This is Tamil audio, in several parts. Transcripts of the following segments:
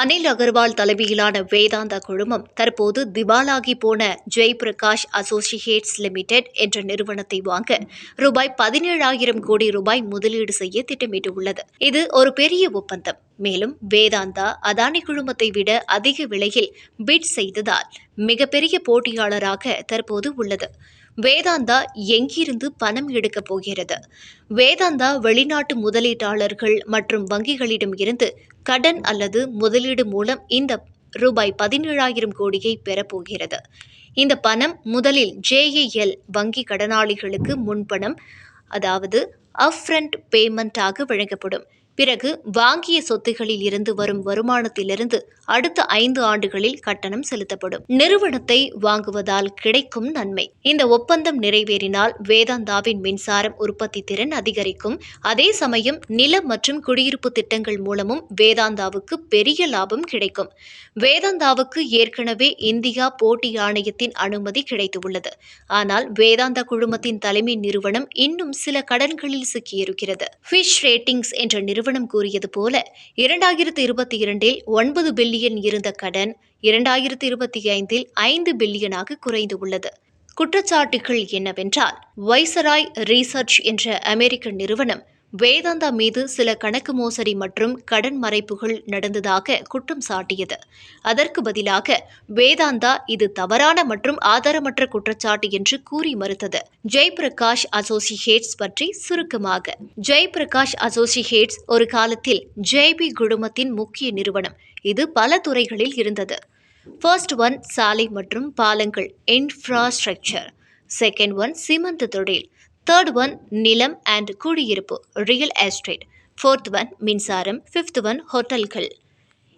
அனில் அகர்வால் தலைமையிலான வேதாந்தா குழுமம் தற்போது திவாலாகி போன ஜெய்பிரகாஷ் அசோசியேட்ஸ் லிமிடெட் என்ற நிறுவனத்தை வாங்க ரூபாய் பதினேழாயிரம் கோடி ரூபாய் முதலீடு செய்ய திட்டமிட்டுள்ளது. இது ஒரு பெரிய ஒப்பந்தம். மேலும் வேதாந்தா அதானி குழுமத்தை விட அதிக விலையில் பிட் செய்ததால் மிகப்பெரிய போட்டியாளராக தற்போது உள்ளது. வேதாந்தா எங்கிருந்து பணம் எடுக்கப் போகிறது? வேதாந்தா வெளிநாட்டு முதலீட்டாளர்கள் மற்றும் வங்கிகளிடம் இருந்து கடன் அல்லது முதலீடு மூலம் இந்த ரூபாய் பதினேழாயிரம் கோடியை பெறப்போகிறது இந்த பணம் முதலில் ஜேஏஎல் வங்கி கடனாளிகளுக்கு முன்பணம் அதாவது அப்ரண்ட் பேமெண்ட்டாக வழங்கப்படும். பிறகு வாங்கிய சொத்துகளில் இருந்து வரும் வருமானத்திலிருந்து அடுத்த ஐந்து ஆண்டுகளில் கட்டணம் செலுத்தப்படும். நிறுவனத்தை வாங்குவதால் கிடைக்கும் நன்மை. இந்த ஒப்பந்தம் நிறைவேறினால் வேதாந்தாவின் மின்சாரம் உற்பத்தி திறன் அதிகரிக்கும். அதே சமயம் நில மற்றும் குடியிருப்பு திட்டங்கள் மூலமும் வேதாந்தாவுக்கு பெரிய லாபம் கிடைக்கும். வேதாந்தாவுக்கு ஏற்கனவே இந்தியா போட்டி ஆணையத்தின் அனுமதி கிடைத்துள்ளது. ஆனால் வேதாந்தா குழுமத்தின் தலைமை நிறுவனம் இன்னும் சில கடன்களில் சிக்கியிருக்கிறது. ஃபிஷ் ரேட்டிங்ஸ் என்ற நிறுவனம் கூறியது போல இரண்டாயிரத்து இருபத்தி இரண்டில் ஒன்பது பில்லியன் இருந்த கடன் இரண்டாயிரத்து இருபத்தி ஐந்தில் ஐந்து பில்லியனாக குறைந்து உள்ளது. குற்றச்சாட்டுகள் என்னவென்றால் வைசராய் ரீசர்ச் என்ற அமெரிக்க நிறுவனம் வேதாந்தா மீது சில கணக்கு மோசடி மற்றும் கடன் மறைப்புகள் நடந்ததாக குற்றம் சாட்டியது. அதற்கு பதிலாக வேதாந்தா இது தவறான மற்றும் ஆதாரமற்ற குற்றச்சாட்டு என்று கூறி மறுத்தது. ஜெய்பிரகாஷ் அசோசியேட்ஸ் பற்றி சுருக்கமாக. ஜெய்பிரகாஷ் அசோசியேட்ஸ் ஒரு காலத்தில் ஜேபி குழுமத்தின் முக்கிய நிறுவனம். இது பல துறைகளில் இருந்தது. ஃபர்ஸ்ட் ஒன் சாலை மற்றும் பாலங்கள் இன்ஃப்ராஸ்ட்ரக்சர் செகண்ட் ஒன் சிமெண்ட் தொழில். தேர்ட் ஒன் நிலம் அண்ட் குடியிருப்பு ரியல் எஸ்டேட் ஃபோர்த் ஒன் மின்சாரம். ஃபிஃப்த் ஒன் ஹோட்டல்கள்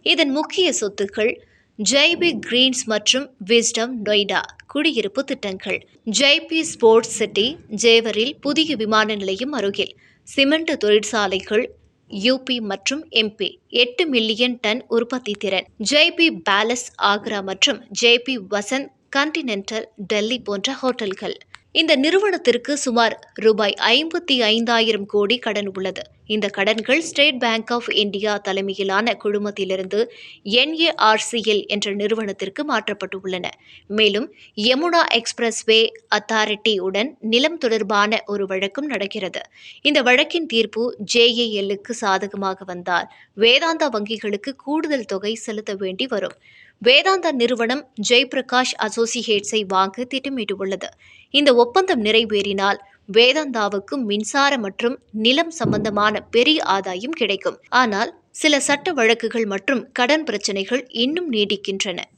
இதன் முக்கிய சொத்துக்கள் ஜெய்பி கிரீன்ஸ் மற்றும் விஸ்டம் நொய்டா குடியிருப்பு திட்டங்கள். ஜெய்பி ஸ்போர்ட்ஸ் சிட்டி ஜேவரில் புதிய விமான நிலையம் அருகில். சிமெண்ட் தொழிற்சாலைகள் யூபி மற்றும் எம்பி எட்டு மில்லியன் டன் உற்பத்தி திறன். ஜேபி பேலஸ் ஆக்ரா மற்றும் ஜேபி வசந்த் கான்டினென்டல் டெல்லி போன்ற ஹோட்டல்கள் இந்த நிறுவனத்திற்கு சுமார் ரூபாய் ஐம்பத்தி ஐந்தாயிரம் கோடி கடன் உள்ளது. இந்த கடன்கள் ஸ்டேட் பேங்க் ஆஃப் இந்தியா தலைமையிலான குழுமத்திலிருந்து என்ஏஆர்சிஎல் என்ற நிறுவனத்திற்கு மாற்றப்பட்டுள்ளன. மேலும் யமுனா எக்ஸ்பிரஸ்வே அத்தாரிட்டி உடன் நிலம் தொடர்பான ஒரு வழக்கும் நடக்கிறது. இந்த வழக்கின் தீர்ப்பு ஜேஏஎல்லுக்கு சாதகமாக வந்தால் வேதாந்தா வங்கிகளுக்கு கூடுதல் தொகை செலுத்த வேண்டி வரும். வேதாந்தா நிறுவனம் ஜெய்பிரகாஷ் அசோசியேட்ஸை வாங்க திட்டமிட்டுள்ளது. இந்த ஒப்பந்தம் நிறைவேறினால் வேதாந்தாவுக்கு மின்சார மற்றும் நிலம் சம்பந்தமான பெரிய ஆதாயம் கிடைக்கும். ஆனால் சில சட்ட வழக்குகள் மற்றும் கடன் பிரச்சனைகள் இன்னும் நீடிக்கின்றன.